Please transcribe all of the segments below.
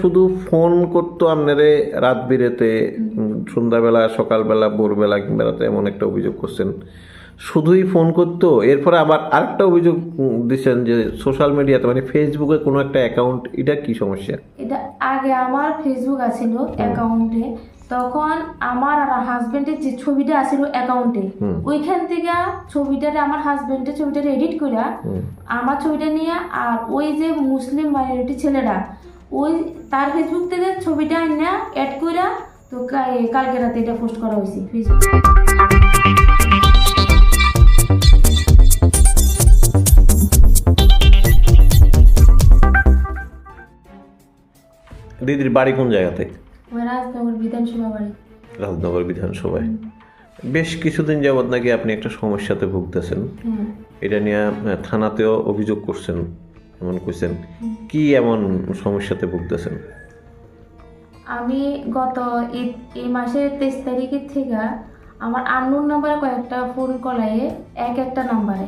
শুধু ফোন করতো আপনারে রাত বিরেতে সন্ধ্যাবেলা সকালবেলা ভোরবেলা কিংবা রাতে এমন একটা অভিযোগ করছেন। শুধুই ফোন করতো এরপরে আবার আরেকটা অভিযোগ দিচ্ছেন যে সোশ্যাল মিডিয়াতে মানে ফেসবুকে কোনো একটা অ্যাকাউন্ট এটা কি সমস্যা? এটা আগে আমার ফেসবুক আছিল অ্যাকাউন্টে তখন আমার আর হাজবেন্ডের যে ছবিটা আছিল অ্যাকাউন্টে ওইখান থেকে ছবিটারে আমার হাজবেন্ডের ছবিটা এডিট করে। আমার ছবিটা নিয়ে আর ওই যে মুসলিম মাইনরিটি ছেলেরা ওই তার ফেসবুক থেকে ছবিটা না অ্যাড করে তো কালকে রাতে এটা পোস্ট করা হয়েছে ফেসবুক দিদির বাড়ি কোন জায়গাতে রাজনগর বিধানসভা বাড়ি। রাজনগর বিধানসভায়। বেশ কিছুদিন যাবৎ নাকি আপনি একটা সমস্যাতে ভুগতেছেন। এটা নিয়ে থানাতেও অভিযোগ করছেন। এমন কইছেন কি এমন সমস্যাতে ভুগতেছেন? আমি গত এই- মাসের তেইশ তারিখের থেকে আমার আননোন নাম্বারে কয়েকটা ফোন কলায়ে এক একটা নাম্বারে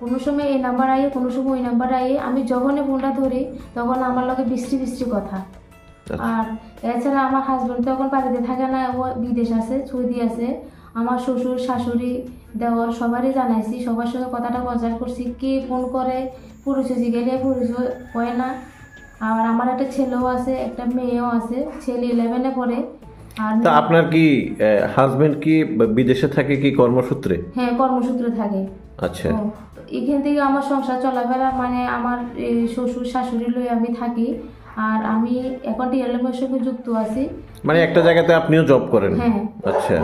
কোনো সময় এই নাম্বার আইয়ে কোনো সময় ওই নাম্বার আইয়ে আমি যখনই ফোনটা ধরি তখন আমার লগে বৃষ্টি বৃষ্টি কথা। আর এছাড়া আমার হাজব্যান্ড তখন বাড়িতে থাকে না ও বিদেশ আছে সৌদি আছে। আমার শ্বশুর শাশুড়ি দেওয়ার সবারই জানাইছি সবার সঙ্গে কথাটা প্রচার করছি কে ফোন করে পরিচয় জিগেলে পরিচয় হয় না। আর আমার একটা ছেলেও আছে একটা মেয়েও আছে ছেলে ইলেভেনে পড়ে। আর তা আপনার কি হাজবেন্ড কি বিদেশে থাকে কি কর্মসূত্রে? হ্যাঁ কর্মসূত্রে থাকে। আচ্ছা। এখান থেকে আমার সংসার চলাফেরা মানে আমার শ্বশুর শাশুড়ি লই আমি থাকি। আর আমি এখন টিএলএমের সঙ্গে যুক্ত আছি। মানে একটা জায়গাতে আপনিও জব করেন? হ্যাঁ। আচ্ছা।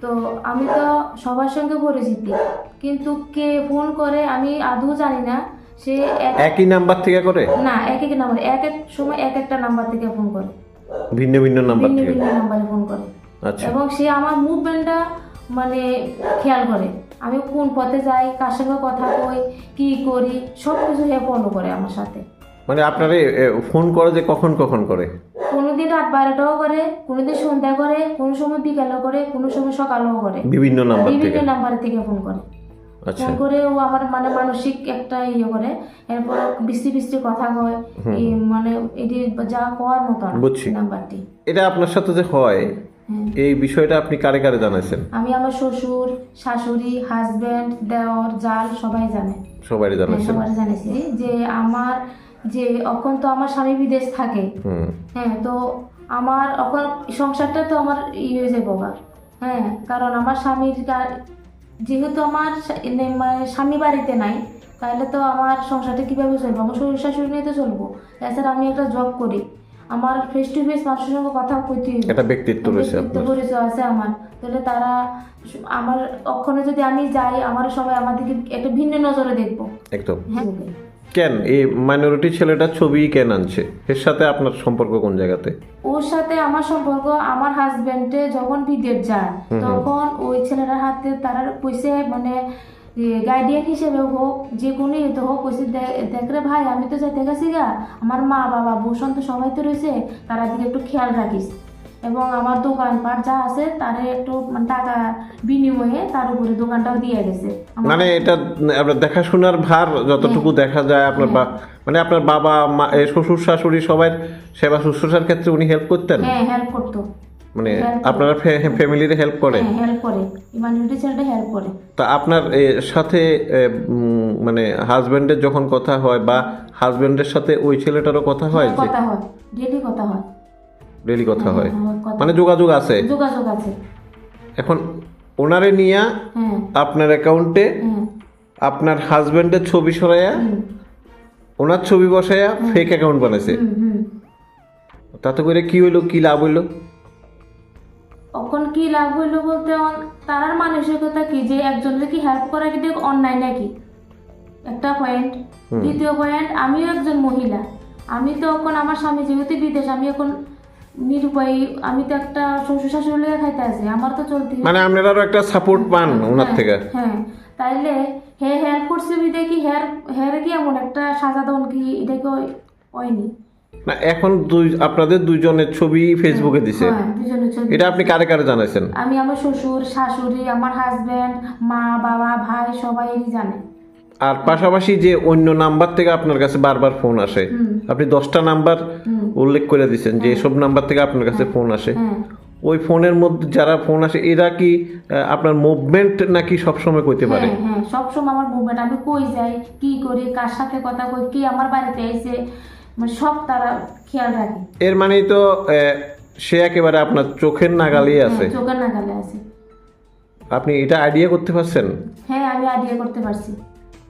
তো আমি তো সবার সঙ্গে পরিচিতি। কিন্তু কে ফোন করে আমি আদৌ জানি না। সে একই নাম্বার থেকে করে? না এক এক নাম্বার। এক এক সময় এক একটা নাম্বার থেকে ফোন করে। ভিন্ন ভিন্ন নাম্বার ভিন্ন থেকে? ভিন্ন নাম্বারে ফোন করে। আচ্ছা। এবং সে আমার মুভমেন্টটা মানে খেয়াল করে। আমি কোন পথে যাই কার সঙ্গে কথা কই কি করি সব কিছু হে ফলো করে আমার সাথে। মানে আপনারে এ, ফোন করে যে কখন কখন করে? রাত বারোটাও করে কোনোদিন সন্ধ্যা করে কোনো সময় বিকালও করে কোনো সময় সকালেও করে। বিভিন্ন নাম্বার বিভিন্ন থেকে? নাম্বার থেকে ফোন করে। ফোন করে ও আমার মানে মানসিক একটা ইয়ে করে এরপর বৃষ্টি বৃষ্টি কথা এই মানে এটি যা কওয়ার মতো নাম্বারটি এটা আপনার সাথে যে হয় হ্যাঁ। এই বিষয়টা আপনি কারে কারে জানাইছেন? আমি আমার শ্বশুর শাশুড়ি হাজবেন্ড দেওর জাল সবাই জানে। সবাই হ্যাঁ, জানাইছেন। সবাই জানিয়েছি যে আমার যে এখন তো আমার স্বামী বিদেশ থাকে। হ্যাঁ তো আমার এখন সংসারটা তো আমার ই হয়ে যাব। হ্যাঁ কারণ আমার স্বামীর যেহেতু আমার স্বামী বাড়িতে নাই তাহলে তো আমার সংসারটা কীভাবে চলবো? আমার শ্বশুর শাশুড়ি নিয়ে তো চলবো। এছাড়া আমি একটা জব করি। আমার ফেস টু ফেস মানুষের সঙ্গে কথা কইতে। একটা ব্যক্তিত্ব রয়েছে পরিচয় আছে আমার। তাহলে তারা আমার অক্ষণে যদি আমি যাই আমার সবাই আমার দিকে একটা ভিন্ন নজরে দেখব। একদম। হ্যাঁ। কেন? এই মাইনরিটি ছেলেটার ছবি কেন আনছে? এর সাথে আপনার সম্পর্ক কোন জায়গাতে? ওর সাথে আমার সম্পর্ক আমার হাজবেন্ডে যখন বিদেশ যায় তখন ওই ছেলেটার হাতে তারা পয়সা মানে গার্ডিয়ান হিসেবে হোক যে কোনো ইয়েতে হোক "দে- দেখ রে ভাই আমি তো যাইতে গেছি গা। আমার মা বাবা ভূষণ তো সবাই তো রয়েছে তারা দিকে একটু খেয়াল রাখিস। এবং আমার দোকানপাট যা আছে তারে একটু মানে টাকা বিনিময়ে তার উপরে দোকানটাও দিয়ে গেছে। মানে এটা আপনার দেখাশোনার ভার যতটুকু দেখা যায় আপনার বা মানে আপনার বাবা মা শ্বশুর শাশুড়ি সবাই সেবা শুশ্রূষার ক্ষেত্রে উনি হেল্প করতেন? হ্যাঁ হেল্প করতো। মানে আপনারা ফ্যামিলির হেল্প করে? হ্যাঁ হেল্প করে। ইমানুটি ছেলেটা হেল্প করে। তা আপনার সাথে মানে হাজবেন্ডের যখন কথা হয় বা হাজবেন্ডের সাথে ওই ছেলেটারও কথা হয় কথা হয়। ডেলি কথা হয়। ডেলি কথা হয় হ্যাঁ, মানে যোগাযোগ আছে। যোগাযোগ আছে। এখন ওনারে নিয়ে হ্যাঁ। আপনার অ্যাকাউন্টে হ্যাঁ আপনার হাজবেন্ডের ছবি সরাইয়া ওনার ছবি বসাইয়া ফেক অ্যাকাউন্ট বানাইছে। তাতে করে কি হইল কি লাভ হইল? এখন কি লাভ হইল বলতে তারার মানসিকতা কি? যে একজনের কি হেল্প করা কি দেখ অন্যায় নাকি? একটা পয়েন্ট দ্বিতীয় পয়েন্ট আমিও একজন মহিলা। আমি তো এখন আমার স্বামী যেহেতু বিদেশ আমি এখন নিরুপায়ী আমি তো একটা শ্বশুর শাশুড়ি লেগে খাইতে আছি আমার তো চলতে মানে আপনারাও একটা সাপোর্ট পান ওনার হ্যাঁ, থেকে? হ্যাঁ তাইলে হে করছে বিদে কি হেয়ার হেয়ার কি এমন একটা সাজা দন কি এটা কি হয়নি? না এখন দুই আপনাদের দুইজনের ছবি ফেসবুকে দিছে। হ্যাঁ এটা আপনি কারে কারে জানাইছেন? আমি আমার শ্বশুর শাশুড়ি আমার হাজবেন্ড মা বাবা ভাই সবাই জানে। আর পাশাপাশি যে অন্য নাম্বার থেকে আপনার কাছে বারবার ফোন আসে আপনি দশটা নাম্বার উল্লেখ করে দিচ্ছেন যে এসব নাম্বার থেকে আপনার কাছে ফোন আসে। হ্যাঁ। ওই ফোনের মধ্যে যারা ফোন আসে এরা কি আপনার মুভমেন্ট নাকি সবসময় করতে পারে? হ্যাঁ হ্যাঁ সবসময় আমার মুভমেন্ট আমি কই যাই কি করি কার সাথে কথা কই কে আমার বাড়িতে এসে মানে সব তারা খেয়াল রাখে। এর মানেই তো সে একেবারে আপনার চোখের নাগালেই আছে। হ্যাঁ, চোখের নাগালে আছে। আপনি এটা আইডিয়া করতে পারছেন? হ্যাঁ আমি আইডিয়া করতে পারছি।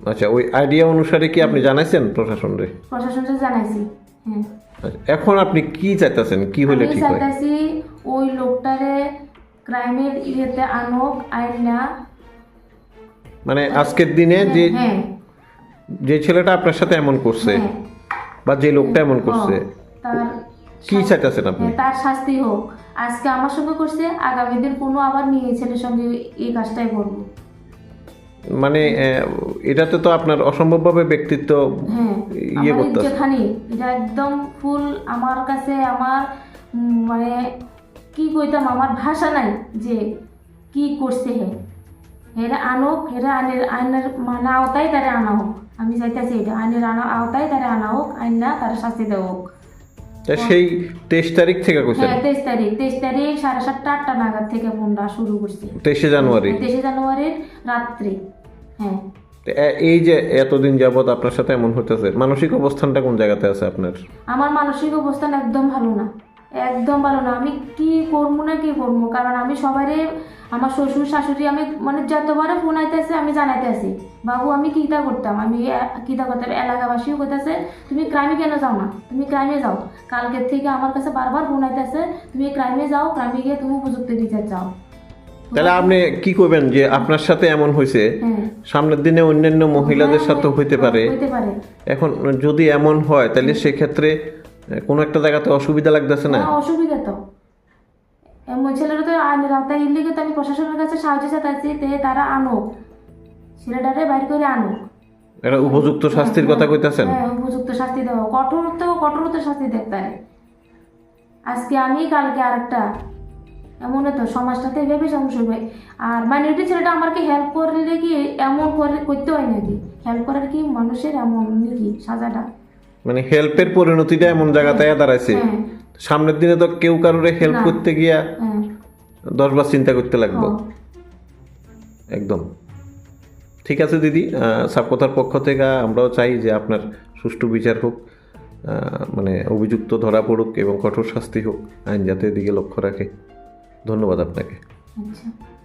আচ্ছা ওই আইডিয়া অনুসারে কি আপনি জানাইছেন প্রশাসনরে? প্রশাসনকে জানাইছি হ্যাঁ। আচ্ছা, এখন আপনি কি চাইতেছেন? কি হলে ঠিক হয়? চাইতেছি ওই লোকটারে ক্রাইমের ইয়েতে আনুক আইন মানে আজকের দিনে যে হ্যাঁ। যে ছেলেটা আপনার সাথে এমন করছে হ্যাঁ। বা যে লোকটা এমন করছে হ্যাঁ, তার কি চাইতেছেন আপনি? হ্যাঁ, তার শাস্তি হোক। আজকে আমার সঙ্গে করছে আগামী দিন কোনো আবার মেয়ে ছেলের সঙ্গে এই কাজটাই করব। মানে এটাতে তো আপনার অসম্ভবভাবে ব্যক্তিত্ব হ্যাঁ ইয়ে করতেছে। যেখানে এটা একদম ফুল আমার কাছে আমার মানে কি কইতাম আমার ভাষা নাই যে কি করছে হে। হেরা আনুক হেরা আইনের আইনের মানে আওতায় তারা আনা হোক। আমি চাইতেছি এটা আইনের আনা আওতায় তারা আনা হোক আইন না তারা শাস্তি দেওয়া হোক। সেই তেইশ তারিখ থেকে কইছেন? হ্যাঁ তেইশ তারিখ। তেইশ তারিখ সাড়ে সাতটা আটটা নাগাদ থেকে ফোনটা শুরু করছে। তেইশে জানুয়ারি? তেইশে জানুয়ারির রাত্রে। হ্যাঁ। তো এই যে এতদিন যাবত আপনার সাথে এমন হতেছে মানসিক অবস্থানটা কোন জায়গাতে আছে আপনার? আমার মানসিক অবস্থান একদম ভালো না। একদম ভালো না। আমি কি করব না কি করব? কারণ আমি সবারই আমার শ্বশুর শাশুড়ি আমি মানে যতবারে ফোন আইতেছে আমি জানাইতে আছি বাবু আমি কিতা করতাম? আমি কিতা করতাম? এলাকাবাসীও কইতাছে তুমি ক্রাইমে কেন যাও না? তুমি ক্রাইমে যাও। কালকের থেকে আমার কাছে বারবার ফোন আইতেছে তুমি ক্রাইমে যাও ক্রাইমে গিয়ে তুমি উপযুক্ত বিচার চাও। তাহলে আপনি কি করবেন যে আপনার সাথে এমন হয়েছে হ্যাঁ। সামনের দিনে অন্যান্য মহিলাদের সাথে হইতে পারে। এখন যদি এমন হয় তাহলে সেক্ষেত্রে কোনো একটা জায়গাতে অসুবিধা লাগতেছে না? হ্যাঁ, অসুবিধা তো। ছেলেরা তো আওতায় ইলিগে তো আমি প্রশাসনের কাছে সাহায্য চাইছি তে তারা আনো ছেলেটারে বাইর করে আনো এটা উপযুক্ত শাস্তির কথা কইতাছেন? হ্যাঁ উপযুক্ত শাস্তি দেওয়া। কঠোর তো কঠোরত শাস্তি দেখতে আজকে আমি কালকে আরেকটা। এমন তো সমাজটাতে এভাবে সমস্যা হবে আর মাইনরিটি ছেলেটা আমাকে হেল্প করলে কি এমন করে করতে হয় নাকি? হেল্প করার কি মানুষের এমন নাকি সাজাটা? মানে হেল্পের পরিণতিটা এমন জায়গাতে দাঁড়াইছে। হ্যাঁ। সামনের দিনে তো কেউ কারোরে হেল্প করতে গিয়া দশবার চিন্তা করতে লাগবে। একদম। ঠিক আছে দিদি সাপকথার পক্ষ থেকে আমরাও চাই যে আপনার সুষ্ঠু বিচার হোক মানে অভিযুক্ত ধরা পড়ুক এবং কঠোর শাস্তি হোক আইন যাতে এদিকে লক্ষ্য রাখে। ধন্যবাদ আপনাকে। আচ্ছা।